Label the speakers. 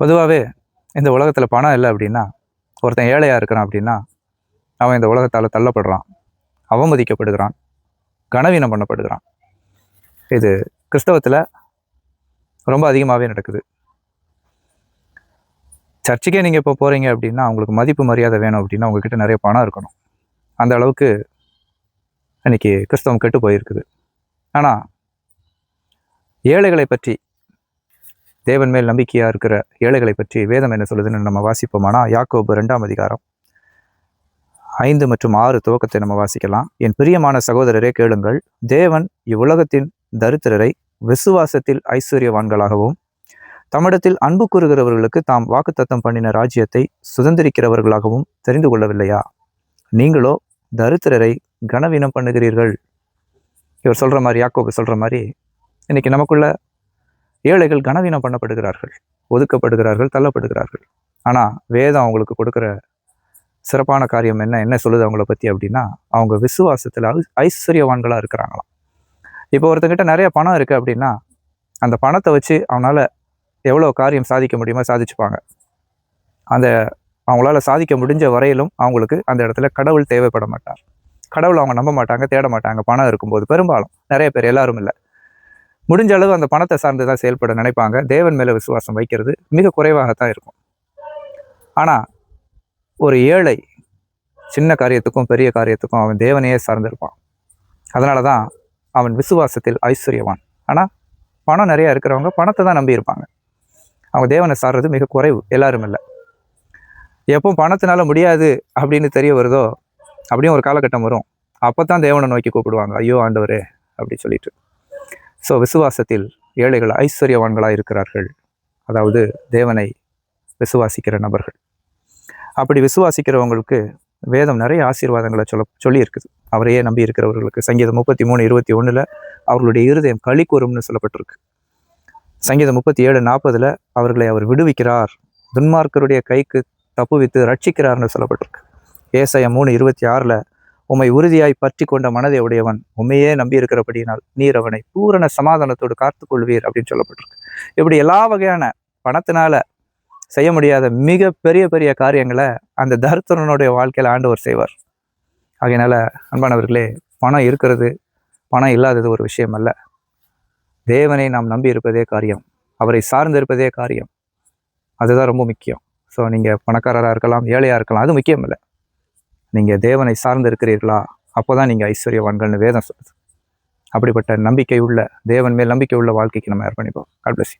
Speaker 1: பொதுவாகவே இந்த உலகத்தில் பணம் இல்லை அப்படின்னா ஒருத்தன் ஏழையாக இருக்கிறான் அப்படின்னா அவன் இந்த உலகத்தால் தள்ளப்படுறான். அவமதிக்கப்படுகிறான். கனவீனம் பண்ணப்படுகிறான். இது கிறிஸ்தவத்தில் ரொம்ப அதிகமாகவே நடக்குது. சர்ச்சுக்கே நீங்கள் இப்போ போகிறீங்க அப்படின்னா அவங்களுக்கு மதிப்பு மரியாதை வேணும் அப்படின்னா உங்ககிட்ட நிறைய பணம் இருக்கணும். அந்த அளவுக்கு இன்னைக்கு கிறிஸ்தவம் கெட்டு போயிருக்குது. ஆனால் ஏழைகளை பற்றி தேவன் மேல் நம்பிக்கையாக இருக்கிற ஏழைகளை பற்றி வேதம் என்ன சொல்லுதுன்னு நம்ம வாசிப்போமானா யாக்கோபு ரெண்டாம் அதிகாரம் ஐந்து மற்றும் ஆறு துவக்கத்தை நம்ம வாசிக்கலாம். என் பிரியமான சகோதரரே கேளுங்கள். தேவன் இவ்வுலகத்தின் தரித்திரரை விசுவாசத்தில் ஐஸ்வர்யவான்களாகவும் தமிழத்தில் அன்பு கூறுகிறவர்களுக்கு தாம் வாக்குத்தத்தம் பண்ணின ராஜ்யத்தை சுதந்திரிக்கிறவர்களாகவும் தெரிந்து கொள்ளவில்லையா? நீங்களோ தரித்திரரை கனவீனம் பண்ணுகிறீர்கள். இவர் சொல்கிற மாதிரி யாக்கோபு சொல்கிற மாதிரி இன்றைக்கி நமக்குள்ள ஏழைகள் கனவீனம் பண்ணப்படுகிறார்கள் ஒதுக்கப்படுகிறார்கள் தள்ளப்படுகிறார்கள். ஆனால் வேதம் அவங்களுக்கு கொடுக்குற சிறப்பான காரியம் என்ன என்ன சொல்லுது அவங்கள பற்றி அப்படின்னா அவங்க விசுவாசத்தில் ஐ- ஐஸ்வர்யவான்களாக இருக்கிறாங்களாம். இப்போ ஒருத்தங்கிட்ட நிறைய பணம் இருக்குது அப்படின்னா அந்த பணத்தை வச்சு அவனால் எவ்வளோ காரியம் சாதிக்க முடியுமோ சாதிச்சுப்பாங்க. அந்த அவங்களால சாதிக்க முடிஞ்ச வரையிலும் அவங்களுக்கு அந்த இடத்துல கடவுள் தேவைப்பட மாட்டார். கடவுள் அவங்க நம்ப மாட்டாங்க தேட மாட்டாங்க பணம் இருக்கும்போது. பெரும்பாலும் நிறைய பேர் எல்லாரும் இல்லை. முடிஞ்ச அளவு அந்த பணத்தை சார்ந்து தான் செயல்பட நினைப்பாங்க. தேவன் மேலே விசுவாசம் வைக்கிறது மிக குறைவாகத்தான் இருக்கும். ஆனால் ஒரு ஏழை சின்ன காரியத்துக்கும் பெரிய காரியத்துக்கும் அவன் தேவனையே சார்ந்திருப்பான். அதனால தான் அவன் விசுவாசத்தில் ஐஸ்வர்யவான். ஆனால் பணம் நிறையா இருக்கிறவங்க பணத்தை தான் நம்பி இருப்பாங்க. அவங்க தேவனை சார்றது மிக குறைவு எல்லாரும் இல்லை. எப்போ பணத்தினால முடியாது அப்படின்னு தெரிய வருதோ அப்படியும் ஒரு காலகட்டம் வரும். அப்போ தான் தேவனை நோக்கி கூப்பிடுவாங்க. ஐயோ ஆண்டவரே அப்படி சொல்லிட்டு. ஸோ விசுவாசத்தில் ஏழைகள் ஐஸ்வர்யவான்களாக இருக்கிறார்கள் அதாவது தேவனை விசுவாசிக்கிற நபர்கள். அப்படி விசுவாசிக்கிறவங்களுக்கு வேதம் நிறைய ஆசீர்வாதங்களை சொல்ல சொல்லியிருக்குது. அவரையே நம்பி இருக்கிறவர்களுக்கு சங்கீதம் முப்பத்தி மூணு இருபத்தி ஒன்றில் அவர்களுடைய இருதயம் களி கூறும்னு சொல்லப்பட்டிருக்கு. சங்கீதம் முப்பத்தி ஏழு நாற்பதில் அவர்களை அவர் விடுவிக்கிறார். துன்மார்க்கருடைய கைக்கு தப்புவித்து ரட்சிக்கிறார்னு சொல்லப்பட்டிருக்கு. ஏசையம் மூணு இருபத்தி ஆறில் உம்மை உறுதியாய் பற்றி கொண்ட மனதை உடையவன். உண்மையே நம்பி இருக்கிறபடியினால் நீர் அவனை பூரண சமாதானத்தோடு காத்து கொள்வீர் அப்படின்னு சொல்லப்பட்டிருக்கு. இப்படி எல்லா வகையான பணத்தினால செய்ய முடியாத மிக பெரிய பெரிய காரியங்களை அந்த தரித்திரனுடைய வாழ்க்கையில் ஆண்டவர் செய்வார். ஆகையினால அன்பானவர்களே பணம் இருக்கிறது பணம் இல்லாதது ஒரு விஷயம் அல்ல. தேவனை நாம் நம்பி இருப்பதே காரியம். அவரை சார்ந்திருப்பதே காரியம். அதுதான் ரொம்ப முக்கியம். ஸோ நீங்கள் பணக்காரராக இருக்கலாம் ஏழையாக இருக்கலாம் அது முக்கியம் இல்லை. நீங்கள் தேவனை சார்ந்து இருக்கிறீர்களா அப்போ தான் நீங்கள் ஐஸ்வர்யவான்கள்னு வேதம் சொல்லுது. அப்படிப்பட்ட நம்பிக்கை உள்ள தேவன் மேல் நம்பிக்கை உள்ள வாழ்க்கைக்கு நம்ம அர்ப்பணிப்போம் காட் bless